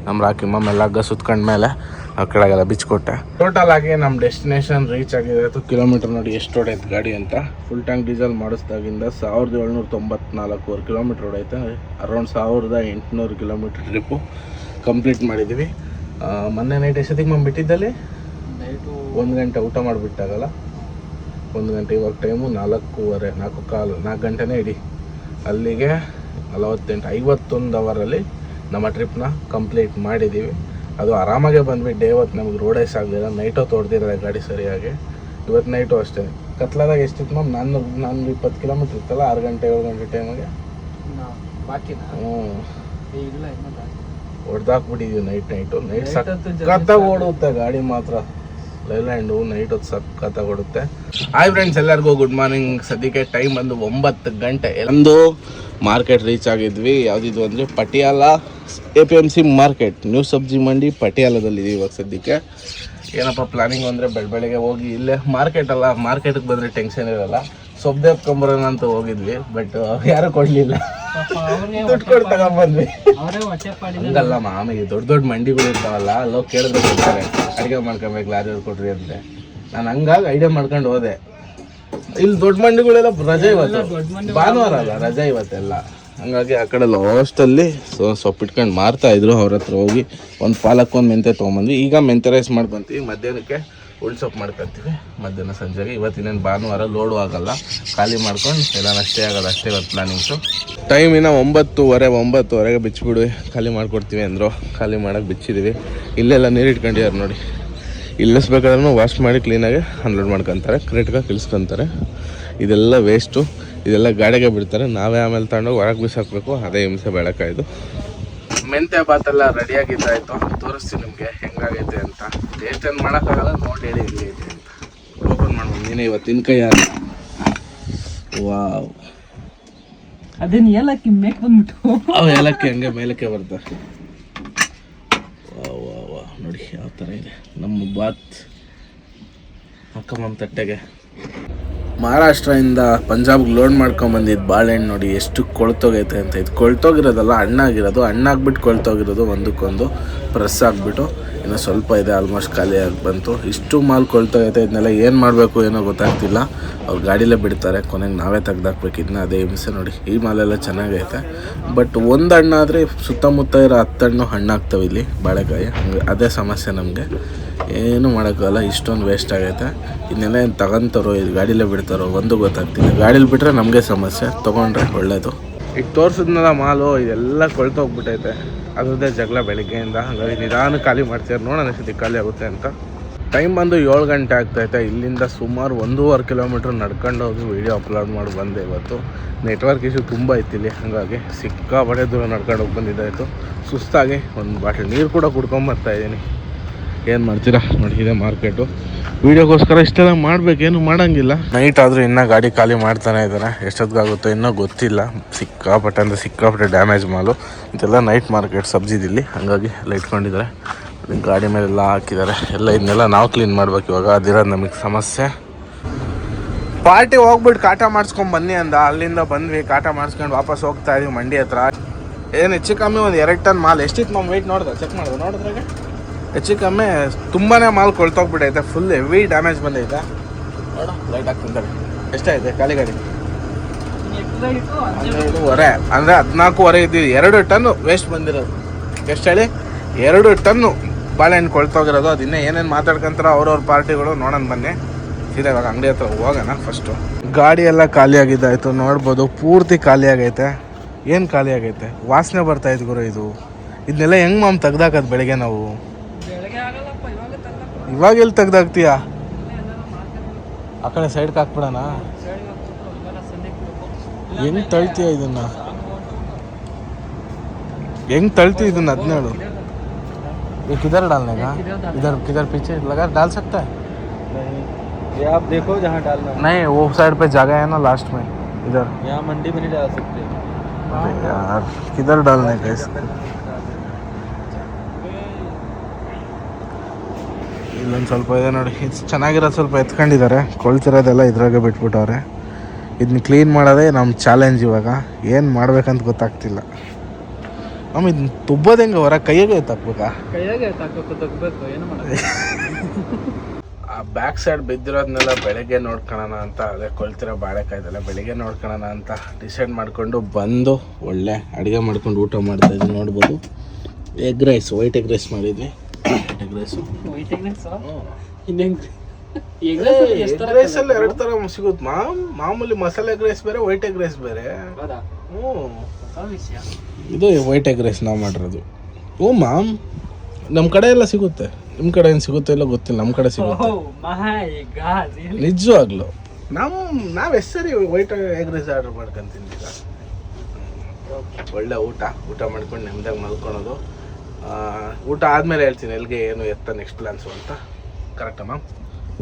ನಮ್ಮ ರಾಕಿಮ್ಮ ಮೇಲೆ ಹಗ್ಗ ಸುತ್ಕೊಂಡ್ಮೇಲೆ ಆ ಕಡೆಗೆಲ್ಲ ಬಿಚ್ಕೊಟ್ಟೆ ಟೋಟಲ್ ಆಗಿ ನಮ್ಮ ಡೆಸ್ಟಿನೇಷನ್ ರೀಚ್ ಆಗಿದೆ. ಕಿಲೋಮೀಟರ್ ನೋಡಿ ಎಷ್ಟು ಹೊಡೆಯುತ್ತೆ ಗಾಡಿ ಅಂತ. ಫುಲ್ ಟ್ಯಾಂಕ್ ಡೀಸೆಲ್ ಮಾಡಿಸ್ದಾಗಿಂದ ಸಾವಿರದ ಏಳ್ನೂರ ತೊಂಬತ್ನಾಲ್ಕೂವರೆ ಕಿಲೋಮೀಟರ್ ಹೊಡೆಯುತ್ತೆ ಅರೌಂಡ್ ಸಾವಿರದ ಎಂಟುನೂರು ಕಿಲೋಮೀಟರ್ ಟ್ರಿಪ್ಪು ಕಂಪ್ಲೀಟ್ ಮಾಡಿದ್ದೀವಿ ಮೊನ್ನೆ ನೈಟ್ ಎಷ್ಟೊತ್ತಿಗೆ ಮಮ್ಮ ಬಿಟ್ಟಿದ್ದಲ್ಲಿ ಒಂದು ಗಂಟೆ ಊಟ ಮಾಡಿಬಿಟ್ಟಾಗಲ್ಲ. ಒಂದು ಗಂಟೆ ಇವಾಗ ಟೈಮು ನಾಲ್ಕೂವರೆ, ನಾಲ್ಕು ಕಾಲು, ನಾಲ್ಕು ಗಂಟೆನೇ ಇಡಿ. ಅಲ್ಲಿಗೆ ನಲವತ್ತೆಂಟು, ಐವತ್ತೊಂದು ಅವರಲ್ಲಿ ನಮ್ಮ ಟ್ರಿಪ್ನ ಕಂಪ್ಲೀಟ್ ಮಾಡಿದ್ದೀವಿ ಅದು ಆರಾಮಾಗೆ ಬಂದ್ಬಿಟ್ಟು ಡೇ ಹೊತ್ತು ನಮಗೆ ರೋಡೇ ಆಗಲಿಲ್ಲ. ನೈಟು ತೊಡ್ದಿರಲ್ಲ ಗಾಡಿ ಸರಿಯಾಗಿ. ಇವತ್ತು ನೈಟು ಅಷ್ಟೇ. ಕತ್ಲಾದಾಗ ಎಷ್ಟಿತ್ತು ಮ್ಯಾಮ್ ನಾನು ನಾನು ಇಪ್ಪತ್ತು ಕಿಲೋಮೀಟ್ರ್ ಇತ್ತಲ್ಲ ಆರು ಗಂಟೆ ಏಳು ಗಂಟೆ ಟೈಮಿಗೆ ಹೊಡೆದಾಕ್ಬಿಟ್ಟಿದ್ವಿ ಹ್ಞೂ. ಹೊಡೆದಾಕ್ಬಿಟ್ಟಿದ್ದೀವಿ ನೈಟ್ ನೈಟು ನೈಟ್ ಸಕ್ಕತ್ತಾಗಿ ಓಡುತ್ತೆ ಗಾಡಿ ಮಾತ್ರ. ಲೈಲ್ಯಾಂಡು ನೈಟ್ ಹೊತ್ತು ಸಕ್ಕತ್ತಾಗಿ ಕೊಡುತ್ತೆ. ಹಾಯ್ ಫ್ರೆಂಡ್ಸ್ ಎಲ್ಲರಿಗೂ ಗುಡ್ ಮಾರ್ನಿಂಗ್ ಸದ್ಯಕ್ಕೆ ಟೈಮ್ ಬಂದು ಒಂಬತ್ತು ಗಂಟೆ. ಒಂದು ಮಾರ್ಕೆಟ್ ರೀಚ್ ಆಗಿದ್ವಿ. ಯಾವುದಿದು ಅಂದರೆ Patiala A P M C market new Sabzi Mandi ಪಟಿಯಾಲದಲ್ಲಿದ್ದೀವಿ ಇವಾಗ ಸದ್ಯಕ್ಕೆ. ಏನಪ್ಪ ಪ್ಲಾನಿಂಗ್ ಅಂದರೆ ಬೆಳ, ಬೆಳಗ್ಗೆ ಹೋಗಿ ಇಲ್ಲೇ ಮಾರ್ಕೆಟ್ ಅಲ್ಲ ಮಾರ್ಕೆಟ್ಗೆ ಬಂದರೆ ಟೆನ್ಷನ್ ಇರಲ್ಲ. ಸೊಬ್ಬೆ ಎತ್ಕೊಂಬರೋಣ ಅಂತ ಹೋಗಿದ್ವಿ ಬಟ್ ಯಾರು ಕೊಡ್ಲಿಲ್ಲ. ದುಡ್ಡು ಕೊಟ್ಟು ತಗೊಂಬಂದ್ವಿ. ಹಂಗಲ್ಲ ಮಾಮಿಗೆ ದೊಡ್ಡ ದೊಡ್ಡ ಮಂಡಿಗಳು ಇರ್ತಾವಲ್ಲ ಅಲ್ಲೋಗಿ ಕೇಳಿದ್ರೆ ಕೊಡ್ತಾರೆ ಅಡುಗೆ ಮಾಡ್ಕೊಬೇಕು ಲಾರಿ ಕೊಡ್ರಿ ಅಂತೆ. ನಾನು ಹಂಗಾಗಿ ಐಡಿಯಾ ಮಾಡ್ಕೊಂಡು ಹೋದೆ. ಇಲ್ಲಿ ದೊಡ್ಡ ಮಂಡಿಗಳೆಲ್ಲ ರಜೆ ಇವತ್ತು. ಭಾನುವಾರ ಅಲ್ಲ ರಜೆ ಇವತ್ತೆಲ್ಲ. ಹಂಗಾಗಿ ಆ ಕಡೆ ಲಾಸ್ಟಲ್ಲಿ ಸೊ ಸೊಪ್ಪು ಇಟ್ಕೊಂಡು ಮಾರ್ತಾ ಇದ್ರು ಅವ್ರ ಹತ್ರ ಹೋಗಿ ಒಂದು ಪಾಲಕ್ ಒಂದು ಮೆಂತೆ ತೊಗೊಂಬಂದ್ವಿ. ಈಗ ಮೆಂತೆ ರೈಸ್ ಮಾಡ್ಕೊಂತೀವಿ ಮಧ್ಯಾಹ್ನಕ್ಕೆ ಉಳ್ ಮಾಡ್ಕೊಳ್ತೀವಿ ಮಾಡ್ಕೊತೀವಿ. ಮಧ್ಯಾಹ್ನ ಸಂಜೆಗೆ. ಇವತ್ತಿನೇನು ಭಾನುವಾರ ಲೋಡು ಆಗಲ್ಲ. ಖಾಲಿ ಮಾಡ್ಕೊಂಡು ಎಲ್ಲ ಅಷ್ಟೇ ಆಗಲ್ಲ. ಅಷ್ಟೇ ಇವತ್ತು ಪ್ಲಾನಿಂಗ್ಸು ಟೈಮ್ ಒಂಬತ್ತುವರೆ, ಒಂಬತ್ತುವರೆಗೆ ಬಿಚ್ಚಿಬಿಡು ಖಾಲಿ ಮಾಡ್ಕೊಡ್ತೀವಿ ಅಂದರು. ಖಾಲಿ ಮಾಡೋಕೆ ಬಿಚ್ಚಿದ್ದೀವಿ ಇಲ್ಲೆಲ್ಲ ನೀರು ಇಟ್ಕೊಂಡಿದ್ದಾರೆ ನೋಡಿ. ಇಲ್ಲಿಸ್ಬೇಕಾದ್ರೂ ವಾಶ್ ಮಾಡಿ ಕ್ಲೀನಾಗಿ ಅನ್ಲೋಡ್ ಮಾಡ್ಕೊತಾರೆ. ಕರೆಕ್ಟಾಗಿ ಕಿಳಿಸ್ಕೊತಾರೆ ಇದೆಲ್ಲ ವೇಸ್ಟು ಇದೆಲ್ಲ ಗಾಡಿಗೆ ಬಿಡ್ತಾರೆ. ನಾವೇ ಆಮೇಲೆ ತಗೊಂಡೋಗಿ ಹೊರಗೆ ಬಿಸಾಕಬೇಕು. ಅದೇ ಹಿಂಸೆ ಬೆಳಕಾಯ್ದು ಮೆಂತ್ಯ ಬಾತ್ ಎಲ್ಲ ರೆಡಿ ಆಗಿದ್ದಾಯ್ತು ತೋರಿಸ್ತೀನಿ ನಿಮಗೆ ಹೆಂಗಾಗೈತೆ ಅಂತ. ಟೇಸ್ಟ್ ಏನು ಮಾಡೋಕ್ಕಾಗಲ್ಲ ನೋಡಿ ಹೇಳಿ ಹೆಂಗೈತೆ ಅಂತ. ಓಪನ್ ಮಾಡ್ಬೋದು. ನೀನೇ ಇವತ್ತಿನ ಕೈ ಯಾರು ವಾವ್ ಅದೇನ್ ಏಲಕ್ಕಿ ಮೇಕ್ ಬಂದ್ಬಿಟ್ಟು? ಅವು ಏಲಕ್ಕಿ ಹಂಗೆ ಮೇಲಕ್ಕೆ ಬರ್ತ ವಾ ವಾ ವಾ ನೋಡಿ ಯಾವ ಥರ ಇದೆ. ನಮ್ಮ ಬಾತ್ ಅಕ್ಕಮ್ಮ ತಟ್ಟೆಗೆ. ಮಹಾರಾಷ್ಟ್ರದಿಂದ ಪಂಜಾಬ್ಗೆ ಲೋಡ್ ಮಾಡ್ಕೊಂಬಂದಿದ್ದು ಬಾಳೆಹಣ್ಣು ನೋಡಿ ಎಷ್ಟು ಕೊಳ್ತೋಗೈತೆ ಅಂತ ಇದು ಕೊಳ್ತೋಗಿರೋದಲ್ಲ ಹಣ್ಣಾಗಿರೋದು ಹಣ್ಣಾಗ್ಬಿಟ್ಟು ಕೊಳ್ತೋಗಿರೋದು ಒಂದಕ್ಕೊಂದು ಪ್ರೆಸ್ ಆಗಿಬಿಟ್ಟು. ಇನ್ನು ಸ್ವಲ್ಪ ಇದೆ ಆಲ್ಮೋಸ್ಟ್ ಖಾಲಿ ಬಂತು. ಇಷ್ಟು ಮಾಲ್ ಕೊಳ್ತೋಗೈತೆ ಇದನ್ನೆಲ್ಲ ಏನು ಮಾಡಬೇಕು ಏನೋ ಗೊತ್ತಾಗ್ತಿಲ್ಲ. ಅವ್ರು ಗಾಡಿಲೇ ಬಿಡ್ತಾರೆ, ಕೊನೆಗೆ ನಾವೇ ತೆಗ್ದಾಕ್ಬೇಕು. ಇದನ್ನ ಅದೇ ಹಿಂಸೆ ನೋಡಿ. ಈ ಮಾಲೆಲ್ಲ ಚೆನ್ನಾಗೈತೆ. ಬಟ್ ಒಂದು ಹಣ್ಣಾದರೆ ಸುತ್ತಮುತ್ತ ಇರೋ ಹತ್ತು ಹಣ್ಣು ಹಣ್ಣಾಗ್ತವೆ ಇಲ್ಲಿ, ಬಾಳೆಕಾಯಿ. ಹಂಗೆ ಅದೇ ಸಮಸ್ಯೆ ನಮಗೆ. ಏನು ಮಾಡೋಕ್ಕಾಗಲ್ಲ, ಇಷ್ಟೊಂದು ವೇಸ್ಟ್ ಆಗೈತೆ. ಇನ್ನೆಲ್ಲ ಏನು ತಗೊಂತಾರೋ ಇದು ಗಾಡಿಲೇ ಬಿಡ್ತಾರೋ, ಒಂದು ಗೊತ್ತಾಗ್ತಿಲ್ಲ. ಗಾಡೀಲಿ ಬಿಟ್ಟರೆ ನಮಗೆ ಸಮಸ್ಯೆ. ತೊಗೊಂಡ್ರೆ ಒಳ್ಳೇದು. ಈಗ ತೋರಿಸಿದ್ನಲ್ಲ ಮಾಲು, ಇದೆಲ್ಲ ಕೊಳ್ತೋಗ್ಬಿಟ್ಟೈತೆ ಅದರದ್ದೇ ಜಗಳ ಬೆಳಿಗ್ಗೆಯಿಂದ. ಹಾಗಾಗಿ ನಿಧಾನ ಖಾಲಿ ಮಾಡ್ತಾರೆ ನೋಡೋಣ ಎಷ್ಟು ಖಾಲಿ ಆಗುತ್ತೆ ಅಂತ. ಟೈಮ್ ಬಂದು ಏಳು ಗಂಟೆ ಆಗ್ತೈತೆ. ಇಲ್ಲಿಂದ ಸುಮಾರು ಒಂದೂವರೆ ಕಿಲೋಮೀಟ್ರ್ ನಡ್ಕೊಂಡು ಹೋಗಿ ವೀಡಿಯೋ ಅಪ್ಲೋಡ್ ಮಾಡಿ ಬಂದೆ ಇವತ್ತು. ನೆಟ್ವರ್ಕ್ ಇಶ್ಯೂ ತುಂಬ ಇತ್ತು ಇಲ್ಲಿ. ಹಾಗಾಗಿ ಸಿಕ್ಕಾಪಟ್ಟೆ ದೂರ ನಡ್ಕೊಂಡು ಹೋಗಿ ಬಂದಿದ್ದಾಯಿತು. ಸುಸ್ತಾಗಿ ಒಂದು ಬಾಟ್ಲ್ ನೀರು ಕೂಡ ಕುಡ್ಕೊಂಬರ್ತಾ ಇದ್ದೀನಿ. ಏನು ಮಾಡ್ತೀರಾ? ನೋಡಿ, ಇದೆ ಮಾರ್ಕೆಟು ವೀಡಿಯೋಗೋಸ್ಕರ ಇಷ್ಟೆಲ್ಲ ಮಾಡ್ಬೇಕೇನು ಮಾಡಂಗಿಲ್ಲ. ನೈಟ್ ಆದರೂ ಇನ್ನೂ ಗಾಡಿ ಖಾಲಿ ಮಾಡ್ತಾನೆ ಇದ್ದಾರೆ ಎಷ್ಟೊತ್ತಿಗಾಗುತ್ತೋ ಇನ್ನೂ ಗೊತ್ತಿಲ್ಲ. ಸಿಕ್ಕಾಪಟ್ಟೆ ಅಂದರೆ ಸಿಕ್ಕಾಪಟ್ಟೆ ಡ್ಯಾಮೇಜ್ ಮಾಲು. ಇದೆಲ್ಲ ನೈಟ್ ಮಾರ್ಕೆಟ್ ಸಬ್ಜಿದಿಲ್ಲಿ. ಹಾಗಾಗಿ ಎಲ್ಲ ಇಟ್ಕೊಂಡಿದ್ದಾರೆ. ಗಾಡಿ ಮೇಲೆಲ್ಲ ಹಾಕಿದ್ದಾರೆ. ಎಲ್ಲ ಇದನ್ನೆಲ್ಲ ನಾವು ಕ್ಲೀನ್ ಮಾಡ್ಬೇಕು ಇವಾಗ. ಅದಿರೋದು ನಮಗೆ ಸಮಸ್ಯೆ. ಪಾರ್ಟಿ ಹೋಗ್ಬಿಟ್ಟು ಕಾಟ ಮಾಡಿಸ್ಕೊಂಡು ಬನ್ನಿ ಅಂದ. ಅಲ್ಲಿಂದ ಬಂದ್ವಿ, ಕಾಟ ಮಾಡಿಸ್ಕೊಂಡು ವಾಪಸ್ ಹೋಗ್ತಾ ಇದೀವಿ ಮಂಡಿ ಹತ್ರ. ಏನು ಹೆಚ್ಚು ಕಮ್ಮಿ ಒಂದು ಎರಡು ಟನ್ ಮಾಲ್. ಎಷ್ಟಿತ್ತು ನಮ್ಮ ವೆಯ್ಟ್ ನೋಡ್ದೆ? ಚೆಕ್ ಮಾಡಿದೆ. ನೋಡಿದ್ರಾಗೆ? ಹೆಚ್ಚು ಕಮ್ಮಿ ತುಂಬಾ ಮಾಲ್ ಕೊಳ್ತೋಗ್ಬಿಟ್ಟೈತೆ ಫುಲ್ ಹೆವಿ ಡ್ಯಾಮೇಜ್ ಬಂದೈತೆ. ನೋಡು ಲೈಟ್ ಹಾಕ್ತಿದ್ದಾರೆ ಎಷ್ಟಾಯ್ತು, ಖಾಲಿ ಗಾಡಿ? ಹನ್ನೆರಡುವರೆ. ಅಂದರೆ ಹದಿನಾಲ್ಕೂವರೆ ಇದ್ದೀವಿ. ಎರಡು ಟನ್ ವೇಸ್ಟ್ ಬಂದಿರೋದು. ಎಷ್ಟು ಹೇಳಿ? ಎರಡು ಟನ್ನು ಬಾಳೆಹಣ್ಣು ಕೊಳ್ತೋಗಿರೋದು. ಅದು ಇನ್ನೂ ಏನೇನು ಮಾತಾಡ್ಕೊಂತಾರ ಅವ್ರವ್ರ ಪಾರ್ಟಿಗಳು ನೋಡೋಣ ಬನ್ನಿ. ಸೀದಾ ಇವಾಗ ಅಂಗಡಿ ಹತ್ರ ಹೋಗೋಣ ಫಸ್ಟು ಗಾಡಿ ಎಲ್ಲ ಖಾಲಿ ಆಗಿದ್ದಾಯ್ತು. ನೋಡ್ಬೋದು, ಪೂರ್ತಿ ಖಾಲಿ ಆಗೈತೆ. ಏನು ಖಾಲಿ ಆಗೈತೆ? ವಾಸನೆ ಬರ್ತಾ ಇದ್ ಗುರು ಇದು. ಇದನ್ನೆಲ್ಲ ಹೆಂಗೆ ಮಾಮ್ ತೆಗ್ದಾಕದ್ ಬೆಳಿಗ್ಗೆ ನಾವು ಬೆಳಗ್ಗೆ ಆಗಲ್ಲಪ್ಪ ಇವಾಗ ತಲ್ಲ ಇವಾಗ ಎಲ್ಲಿ ತೆಗ್ದಾಕ್ತೀಯಾ ಆ ಕಡೆ ಸೈಡ್ಗೆ ಹಾಕ್ಬಿಡೋಣ ಹೆಂಗ್ ತಳ್ತೀಯ ಇದನ್ನ ಹೆಂಗ್ ತಳ್ತಿ ಇದನ್ನ ಹದಿನೇಳು ये किधर डालने का इधर किधर पीछे लगा डाल सकता है ये आप देखो जहाँ डालना नहीं वो साइड पे जगह है ना लास्ट में इधर यहाँ मंडी में नहीं डाल सकते अरे यार किधर डालने का ಇಲ್ಲೊಂದು ಸ್ವಲ್ಪ ಇದೆ ನೋಡಿ. ಇದು ಚೆನ್ನಾಗಿರೋದು ಸ್ವಲ್ಪ ಎತ್ಕೊಂಡಿದ್ದಾರೆ. ಕೊಳ್ತಿರೋದೆಲ್ಲ ಇದ್ರಾಗೆ ಬಿಟ್ಬಿಟ್ಟವ್ರೆ. ಇದನ್ನ ಕ್ಲೀನ್ ಮಾಡೋದೇ ನಮ್ಮ ಚಾಲೆಂಜ್ ಇವಾಗ. ಏನು ಮಾಡ್ಬೇಕಂತ ಗೊತ್ತಾಗ್ತಿಲ್ಲ. ನಮ್ಮ ಇದನ್ನ ತುಬ್ಬೋದು ಹೆಂಗೆ ಹೊರ ಕೈಯಾಗೆ ಎತ್ತಾಕ್ಬೇಕಾ ಕೈಯಾಗೆ ತಗ್ಬೇಕು ಏನು ಆ ಬ್ಯಾಕ್ ಸೈಡ್ ಬಿದ್ದಿರೋದನ್ನೆಲ್ಲ ಬೆಳಗ್ಗೆ ನೋಡ್ಕೊಳ್ಳೋಣ ಅಂತ ಅದೇ ಕೊಳ್ತಿರೋ ಬಾಳೆಕಾಯ್ದೆಲ್ಲ ಬೆಳಗ್ಗೆ ನೋಡ್ಕೊಳ್ಳೋಣ ಅಂತ ಡಿಸೈಡ್ ಮಾಡಿಕೊಂಡು ಬಂದು ಒಳ್ಳೆ ಅಡುಗೆ ಮಾಡ್ಕೊಂಡು ಊಟ ಮಾಡ್ತಾಯಿದ್ವಿ ನೋಡ್ಬೋದು. Egg rice white egg rice ಮಾಡಿದ್ವಿ. ಎಗ್ ರೈಸು ವೈಟ್ ಇನ್ನೆಂಗ್ ಎಗ್ ರೈಸ್ ಅಲ್ಲಿ ಎರಡು ಥರ ಸಿಗುತ್ತೆ ಮಾಮ್ ಮಾಮೂಲಿ ಮಸಾಲೆ ಎಗ್ ರೈಸ್ ಬೇರೆ ವೈಟ್ ಎಗ್ ರೈಸ್ ಬೇರೆ. ಹ್ಞೂ. ಇದು ವೈಟ್ ಎಗ್ ರೈಸ್ ನಾವು ಮಾಡಿರೋದು. ಓ ಮಾಮ್ ನಮ್ಮ ಕಡೆ ಎಲ್ಲ ಸಿಗುತ್ತೆ. ನಿಮ್ಮ ಕಡೆ ಏನು ಸಿಗುತ್ತೆ ಇಲ್ಲ ಗೊತ್ತಿಲ್ಲ ನಮ್ಮ ಕಡೆ ಸಿಗುತ್ತೆ. ನಿಜವಾಗ್ಲು. ನಮ್ಮ ನಾವು ಎಷ್ಟು ಸರಿ ವೈಟ್ ಎಗ್ ರೈಸ್ ಆರ್ಡರ್ ಮಾಡ್ಕೊಂಡು ತಿಂದಿಲ್ಲ. ಒಳ್ಳೆ ಊಟ ಊಟ ಮಾಡ್ಕೊಂಡು ನೆಮ್ಮದಿಯಾಗಿ ಮಲ್ಕೊಳೋದು. ಊಟ ಆದಮೇಲೆ ಹೇಳ್ತೀನಿ ಎಲ್ಲಿಗೆ ಏನು ಎತ್ತ ನೆಕ್ಸ್ಟ್ ಪ್ಲಾನ್ಸು ಅಂತ. ಕರೆಕ್ಟ್ ಮ್ಯಾಮ್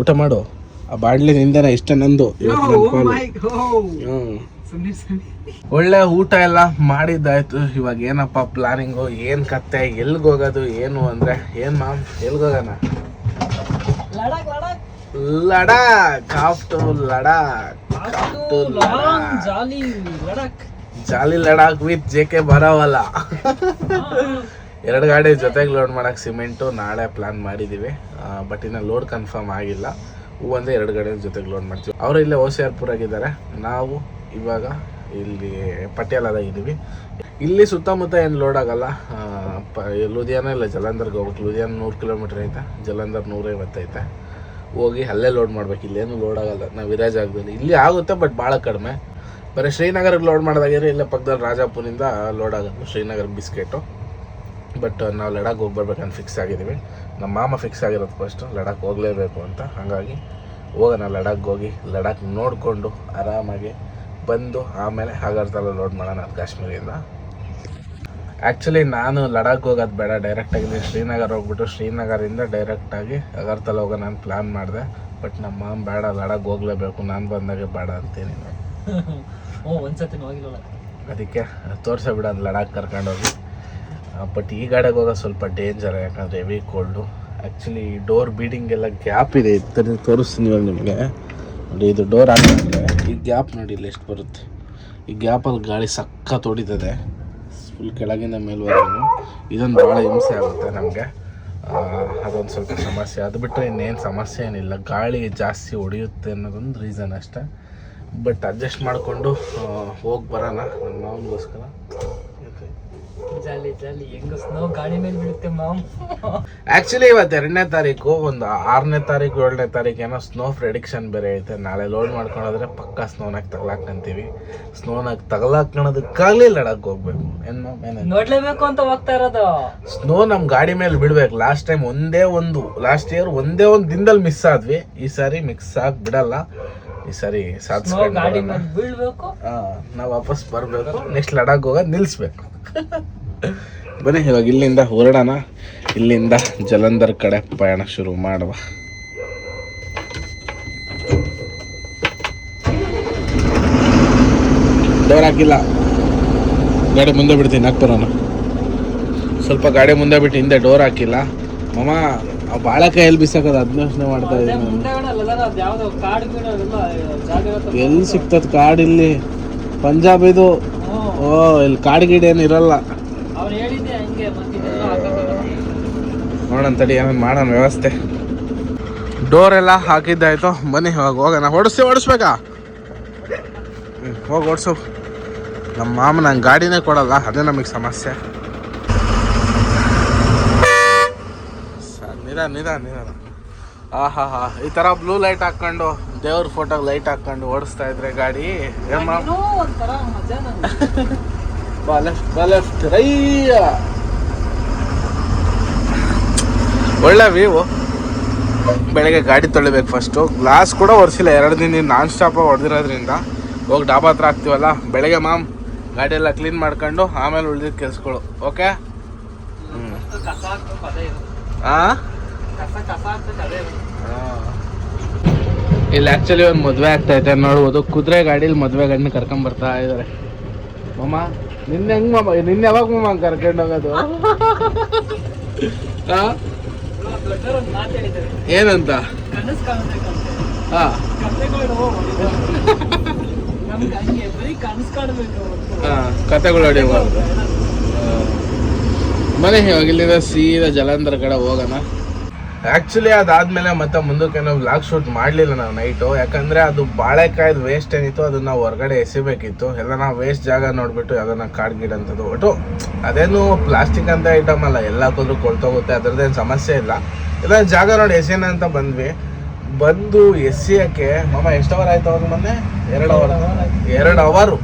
ಊಟ ಮಾಡು. ಆ ಬಾಡ್ಲಿ ನಿಂದನೆ ಇಷ್ಟ ನಂದು. ಒಳ್ಳೆ ಊಟ ಎಲ್ಲ ಮಾಡಿದ್ದಾಯ್ತು. ಇವಾಗ ಏನಪ್ಪ ಪ್ಲಾನಿಂಗು ಏನು ಕತ್ತೆ? ಎಲ್ಗೆ ಹೋಗೋದು? ಏನು ಅಂದರೆ? ಏನು ಮ್ಯಾಮ್ ಎಲ್ಗೆ ಹೋಗೋಣ? Ladakh jolly Ladakh jolly Ladakh with J K ಬರೋವಲ್ಲ ಎರಡು ಗಾಡಿ ಜೊತೆಗೆ ಲೋಡ್ ಮಾಡೋಕ್ಕೆ ಸಿಮೆಂಟು ನಾಳೆ ಪ್ಲಾನ್ ಮಾಡಿದ್ದೀವಿ ಬಟ್ ಇನ್ನು ಲೋಡ್ ಕನ್ಫರ್ಮ್ ಆಗಿಲ್ಲ. ಹೂ ಅಂದರೆ ಎರಡು ಗಾಡಿ ಜೊತೆಗೆ ಲೋಡ್ ಮಾಡ್ತೀವಿ. ಅವರು ಇಲ್ಲೇ ಓಸಿಯಾರ್ಪುರಾಗಿದ್ದಾರೆ ನಾವು ಇವಾಗ ಇಲ್ಲಿ ಪಟಿಯಾಲದಾಗ ಇದ್ದೀವಿ ಇಲ್ಲಿ ಸುತ್ತಮುತ್ತ ಏನು ಲೋಡ್ ಆಗಲ್ಲ. ಪ ಲುಧಿಯಾನ ಇಲ್ಲ, ಜಲಂಧರ್ಗೆ ಹೋಗ್ಬೇಕು. ಲುಧಿಯಾನ ನೂರು ಕಿಲೋಮೀಟ್ರ್ ಐತೆ. ಜಲಂಧರ್ ನೂರೈವತ್ತೈತೆ ಹೋಗಿ ಅಲ್ಲೇ ಲೋಡ್ ಮಾಡ್ಬೇಕು. ಇಲ್ಲೇನು ಲೋಡ್ ಆಗಲ್ಲ. ನಾವು ಇರೋ ಜಾಗದಲ್ಲಿ ಇಲ್ಲಿ ಆಗುತ್ತೆ ಬಟ್ ಭಾಳ ಕಡಿಮೆ. ಬರೀ ಶ್ರೀನಗರ್ಗೆ ಲೋಡ್ ಮಾಡೋದಾಗಿದ್ರೆ ಇಲ್ಲೇ ಪಕ್ಕದಲ್ಲಿ ರಾಜಾಪುರಿಂದ ಲೋಡ್ ಆಗುತ್ತೆ. ಶ್ರೀನಗರ್ ಬಿಸ್ಕೆಟು. ಬಟ್ ನಾವು ಲಡಾಖ್ ಹೋಗಿ ಬರ್ಬೇಕಂತ ಫಿಕ್ಸ್ ಆಗಿದ್ದೀವಿ. ನಮ್ಮ ಮಾಮ ಫಿಕ್ಸ್ ಆಗಿರೋದು ಫಸ್ಟು ಲಡಾಖ್ ಹೋಗಲೇಬೇಕು ಅಂತ. ಹಾಗಾಗಿ ಹೋಗೋಣ ಲಡಾಖ್ ಹೋಗಿ ಲಡಾಖ್ ನೋಡಿಕೊಂಡು ಆರಾಮಾಗಿ ಬಂದು ಆಮೇಲೆ ಹಾಗಾರ್ದಲ್ಲ ಲೋಡ್ ಮಾಡೋಣ ಅದು ಕಾಶ್ಮೀರಿಂದ. ಆ್ಯಕ್ಚುಲಿ ನಾನು ಲಡಾಖ್ ಹೋಗೋದು ಬೇಡ. ಡೈರೆಕ್ಟಾಗಿ ಶ್ರೀನಗರ ಶ್ರೀನಗರ್ ಹೋಗ್ಬಿಟ್ಟು ಶ್ರೀನಗರಿಂದ ಡೈರೆಕ್ಟಾಗಿ ಅಗರ್ತಲ ಹೋಗೋಣ ನಾನು ಪ್ಲ್ಯಾನ್ ಮಾಡಿದೆ. ಬಟ್ ನಮ್ಮ ಮಾಮ ಬೇಡ ಲಡಾಖ್ ಹೋಗ್ಲೇಬೇಕು. ನಾನು ಬಂದಾಗೆ ಬೇಡ ಅಂತೀನಿ. ಅದಕ್ಕೆ ತೋರಿಸೋ ಬಿಡೋದು ಲಡಾಖ್ ಕರ್ಕೊಂಡೋಗಿ. ಬಟ್ ಈ ಗಾಡಿಗೆ ಹೋಗೋದು ಸ್ವಲ್ಪ ಡೇಂಜರ್ ಯಾಕಂದರೆ heavy cold actually door beading ಎಲ್ಲ ಗ್ಯಾಪ್ ಇದೆ. ಇತ್ತರಿ ತೋರಿಸ್ತೀನಿ ಇವಾಗ ನಿಮಗೆ. ನೋಡಿ, ಇದು ಡೋರ್ ಹಾಕಿದ್ರೆ ಈ ಗ್ಯಾಪ್ ನೋಡಿ ಇಲ್ಲಿ ಎಷ್ಟು ಬರುತ್ತೆ. ಈ ಗ್ಯಾಪಲ್ಲಿ ಗಾಳಿ ಸಖತ್ ಹೊಡಿತದೆ ಫುಲ್ ಕೆಳಗಿಂದ ಮೇಲ್ವರೆಗೂ. ಇದೊಂದು ಭಾಳ ಹಿಂಸೆ ಆಗುತ್ತೆ ನಮಗೆ. ಅದೊಂದು ಸ್ವಲ್ಪ ಸಮಸ್ಯೆ. ಅದು ಬಿಟ್ಟರೆ ಇನ್ನೇನು ಸಮಸ್ಯೆ ಏನಿಲ್ಲ. ಗಾಳಿ ಜಾಸ್ತಿ ಹೊಡೆಯುತ್ತೆ ಅನ್ನೋದೊಂದು ರೀಸನ್ ಅಷ್ಟೇ. ಬಟ್ ಅಡ್ಜಸ್ಟ್ ಮಾಡಿಕೊಂಡು ಹೋಗಿ ಬರೋಣ. ನಮ್ಮ ಮಾವನಿಗೋಸ್ಕರ. ಜಾಲಿ ಜಾಲಿ. ಹೆಂಗ ಸ್ನೋ ಗಾಡಿ ಮೇಲೆ ಬೀಳುತ್ತೆ ಮಾಮ್. ಆ್ಯಕ್ಚುಲಿ ಇವತ್ತು ಎರಡನೇ ತಾರೀಕು ಒಂದು ಆರನೇ ತಾರೀಕು ಏಳನೇ ತಾರೀಕು ಏನೋ ಸ್ನೋ ಪ್ರೆಡಿಕ್ಷನ್ ಬೇರೆ ಐತೆ. ನಾಳೆ ಲೋಡ್ ಮಾಡ್ಕೊಂಡೋದ್ರೆ ಪಕ್ಕ ಸ್ನೋನಾಗ ತಗ್ಲಾಕಂತೀವಿ ಸ್ನೋನಾಗ ತಗ್ಲಾಕಣೋದಕ್ಕಾಗಲಿ ಲಡಕ್ ಹೋಗ್ಬೇಕು. ಏನ ನೋಡ್ಲೇಬೇಕು ಅಂತ ಹೋಗ್ತಾ ಇರೋದು. ಸ್ನೋ ನಮ್ಮ ಗಾಡಿ ಮೇಲೆ ಬಿಡ್ಬೇಕು. ಲಾಸ್ಟ್ ಟೈಮ್ ಒಂದೇ ಒಂದು ಲಾಸ್ಟ್ ಇಯರ್ ಒಂದೇ ಒಂದು ದಿನದಲ್ಲಿ ಮಿಸ್ ಆದ್ವಿ. ಈ ಸಾರಿ ಮಿಕ್ಸ್ ಆಗಿ ಬಿಡಲ್ಲ. ಈ ಸರಿ ಸಾಧಿಸ್ಕೊಂಡು. ಮೇಲೆ ನಾವು ವಾಪಸ್ ಬರಬೇಕು. ನೆಕ್ಸ್ಟ್ ಲಡಾಖ್ ಹೋಗೋದು ನಿಲ್ಲಿಸ್ಬೇಕು ಬನ್ನಿ ಇವಾಗ ಇಲ್ಲಿಂದ ಹೊರಡೋಣ. ಇಲ್ಲಿಂದ ಜಲಂಧರ್ ಕಡೆ ಪ್ರಯಾಣ ಶುರು ಮಾಡುವ. ಡೋರ್ ಹಾಕಿಲ್ಲ. ಗಾಡಿ ಮುಂದೆ ಬಿಡ್ತೀನಿ ಹಾಕ್ಬರೋಣ ಸ್ವಲ್ಪ ಗಾಡಿ ಮುಂದೆ ಬಿಟ್ಟು ಹಿಂದೆ ಡೋರ್ ಹಾಕಿಲ್ಲ. ಮಮ್ಮ ಆ ಕೈಯಲ್ಲಿ ಎಲ್ಲಿ ಬಿಸಾಕೋದು ಅದನ್ನ ಯೋಚನೆ ಮಾಡ್ತಾ ಇದ್ದೀನಿ. ಎಲ್ಲಿ ಸಿಗ್ತದ ಕಾಡ್ ಇಲ್ಲಿ? ಪಂಜಾಬ್ ಇದು. ಓ ಇಲ್ಲಿ ಕಾಡು ಗಿಡ ಏನು ಇರಲ್ಲ. ನೋಡೋಣ ತಡಿ ಮಾಡೋಣ ವ್ಯವಸ್ಥೆ. ಡೋರ್ ಎಲ್ಲ ಹಾಕಿದ್ದಾಯ್ತು. ಬನ್ನಿ ಇವಾಗ ಹೋಗೋಣ. ಹೊಡಿಸಿ ಹೊಡಿಸ್ಬೇಕಾ ಹೋಗಿ ಓಡಿಸು. ನಮ್ಮ ಮಾಮ ನಂಗೆ ಗಾಡಿನೇ ಕೊಡಲ್ಲ. ಅದೇ ನಮಗೆ ಸಮಸ್ಯೆ ಸ- ನಿಧಾನ ನಿಧಾನ ನಿಧಾನ. ಆ ಹಾ ಹಾ ಈ ತರ ಬ್ಲೂ ಲೈಟ್ ಹಾಕೊಂಡು ದೇವ್ರ ಫೋಟೋ ಲೈಟ್ ಹಾಕೊಂಡು ಓಡಿಸ್ತಾ ಇದ್ರೆ ಗಾಡಿ ಒಳ್ಳೆ ವ್ಯೂ ಬೆಳಗ್ಗೆ ಗಾಡಿ ತೊಳಿಬೇಕು ಫಸ್ಟು ಗ್ಲಾಸ್ ಕೂಡ ಒರೆಸಿಲ್ಲ. ಎರಡು ದಿನ ನಾನ್ ಸ್ಟಾಪ್ ಹೊಡೆದಿರೋದ್ರಿಂದ. ಹೋಗಿ ಡಾಬಾ ಹತ್ರ ಹಾಕ್ತೀವಲ್ಲ? ಬೆಳಗ್ಗೆ ಮಾಮ್ ಗಾಡಿ ಎಲ್ಲ ಕ್ಲೀನ್ ಮಾಡ್ಕೊಂಡು ಆಮೇಲೆ ಉಳಿದಿದ್ದ ಕೆಲ್ಸಗಳು ಓಕೆ ಹಾಂ ಇಲ್ಲಿ ಆಕ್ಚುಲಿ ಒಂದು ಮದುವೆ ಆಗ್ತಾ ಐತೆ ನೋಡ್ಬೋದು. ಕುದುರೆ ಗಾಡಿಲಿ ಮದುವೆ ಗಂಡು ಕರ್ಕೊಂಡ್ ಬರ್ತಾ ಇದಾರೆ. ಮಮ್ಮ ನಿನ್ನೆ ಹೆಂಗ್ ಮಮ್ಮ ನಿನ್ನೆ ಯಾವಾಗ ಮಮ್ಮ ಕರ್ಕೊಂಡು ಹೋಗೋದು? ಏನಂತ? ಹಾ ಕತೆಗಳು ಹೊಡಿಬಾರ್ದು ಮನೆ ಇವಾಗ ಇಲ್ಲಿಂದ ಸೀದಾ ಜಲಂಧರ್ ಕಡೆ ಹೋಗೋಣ. ಆಕ್ಚುಲಿ ಅದಾದ್ಮೇಲೆ ಮತ್ತೆ ಮುಂದಕ್ಕೆ ನಾವು ವ್ಲಾಗ್ ಶೂಟ್ ಮಾಡಲಿಲ್ಲ ನಾವು ನೈಟು ಯಾಕಂದ್ರೆ ಅದು ಬಾಳೆಕಾಯ್ದು ವೇಸ್ಟ್ ಏನಿತ್ತು, ಅದನ್ನ ಹೊರಗಡೆ ಎಸಿಬೇಕಿತ್ತು. ಎಲ್ಲ ನಾವು ವೇಸ್ಟ್ ಜಾಗ ನೋಡ್ಬಿಟ್ಟು ಯಾವ್ದನ್ನ ಕಾಡು ಗಿಡ ಅಂತದ್ದು. ಒಟ್ಟು ಅದೇನು ಪ್ಲಾಸ್ಟಿಕ್ ಅಂತ ಐಟಮ್ ಅಲ್ಲ ಎಲ್ಲ ಹಾಕಿದ್ರು ಕೊಳ್ತೋಗುತ್ತೆ, ಅದ್ರದ್ದೇನು ಸಮಸ್ಯೆ ಇಲ್ಲ. ಎಲ್ಲ ಜಾಗ ನೋಡಿ ಎಸೆನ ಅಂತ ಬಂದ್ವಿ. ಬಂದು ಎಸಿಯಕ್ಕೆ ಮಾಮ, ಎಷ್ಟು ಅವರ್ ಆಯ್ತು ಅವಾಗ ಮೊನ್ನೆ? ಎರಡು ಅವರ್ ಎರಡು ಅವರು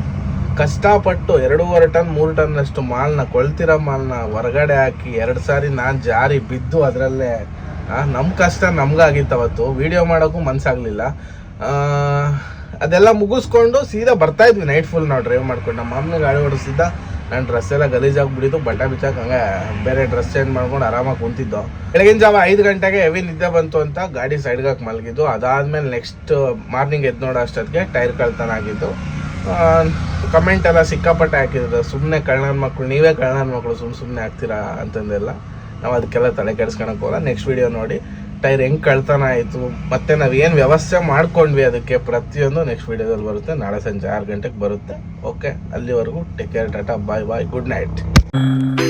ಕಷ್ಟಪಟ್ಟು ಎರಡೂವರೆ ಟನ್, ಮೂರು ಟನ್ ಅಷ್ಟು ಮಾಲ್ನ, ಕೊಳ್ತಿರೋ ಮಾಲ್ನ ಹೊರಗಡೆ ಹಾಕಿ ಎರಡು ಸಾರಿ ನಾನು ಜಾರಿ ಬಿದ್ದು ಅದರಲ್ಲೇ ನಮ್ಮ ಕಷ್ಟ ನಮ್ಗಾಗಿತ್ತು ಅವತ್ತು. ವಿಡಿಯೋ ಮಾಡೋಕ್ಕೂ ಮನಸ್ಸಾಗಲಿಲ್ಲ ಅದೆಲ್ಲ ಮುಗಿಸ್ಕೊಂಡು ಸೀದಾ ಬರ್ತಾ ಇದ್ವಿ ನೈಟ್ ಫುಲ್ ನಾವು ಡ್ರೈವ್ ಮಾಡ್ಕೊಂಡು. ನಮ್ಮ ಗಾಡಿ ಓಡಿಸಿದ್ದ. ನನ್ನ ಡ್ರೆಸ್ ಎಲ್ಲ ಗಲೀಜಾಗ್ಬಿಟ್ಟಿತ್ತು ಬಟ್ಟೆ ಬಿಚ್ಚಾಕ ಹಂಗೆ ಬೇರೆ ಡ್ರೆಸ್ ಚೇಂಜ್ ಮಾಡ್ಕೊಂಡು ಆರಾಮಾಗಿ ಕುಂತಿದ್ದು. ಬೆಳಗಿನ ಜಾವ ಐದು ಗಂಟೆಗೆ ಹೆವಿ ನಿದ್ದೆ ಬಂತು ಅಂತ ಗಾಡಿ ಸೈಡ್ಗೆ ಹಾಕಿ ಮಲಗಿದ್ದು. ಅದಾದ್ಮೇಲೆ ನೆಕ್ಸ್ಟ್ ಮಾರ್ನಿಂಗ್ ಎದ್ದು ನೋಡೋ ಅಷ್ಟೊತ್ತಿಗೆ ಟೈರ್ ಕಳ್ತನ ಆಗಿದ್ದು. ಕಮೆಂಟ್ ಎಲ್ಲ ಸಿಕ್ಕಾಪಟ್ಟೆ ಹಾಕಿದ್ರು. ಸುಮ್ಮನೆ ಕಳ್ಳನ ಮಕ್ಕಳು ನೀವೇ ಕಳ್ಳನ ಮಕ್ಕಳು ಸುಮ್ಮನೆ ಸುಮ್ಮನೆ ಹಾಕ್ತೀರಾ ಅಂತಂದೆಲ್ಲ. ನಾವು ಅದಕ್ಕೆಲ್ಲ ತಲೆ ಕೆಡಿಸ್ಕೊಳಕ್ಕೆ ಹೋಗಲ್ಲ. ನೆಕ್ಸ್ಟ್ ವಿಡಿಯೋ ನೋಡಿ. ಟೈರ್ ಹೆಂಗೆ ಕಳ್ತನ ಆಯಿತು. ಮತ್ತೆ ನಾವು ಏನು ವ್ಯವಸ್ಥೆ ಮಾಡ್ಕೊಂಡ್ವಿ ಅದಕ್ಕೆ ಪ್ರತಿಯೊಂದು ನೆಕ್ಸ್ಟ್ ವಿಡಿಯೋದಲ್ಲಿ ಬರುತ್ತೆ. ನಾಳೆ ಸಂಜೆ ಆರು ಗಂಟೆಗೆ ಬರುತ್ತೆ. ಓಕೆ ಅಲ್ಲಿವರೆಗೂ take care tata bye bye good night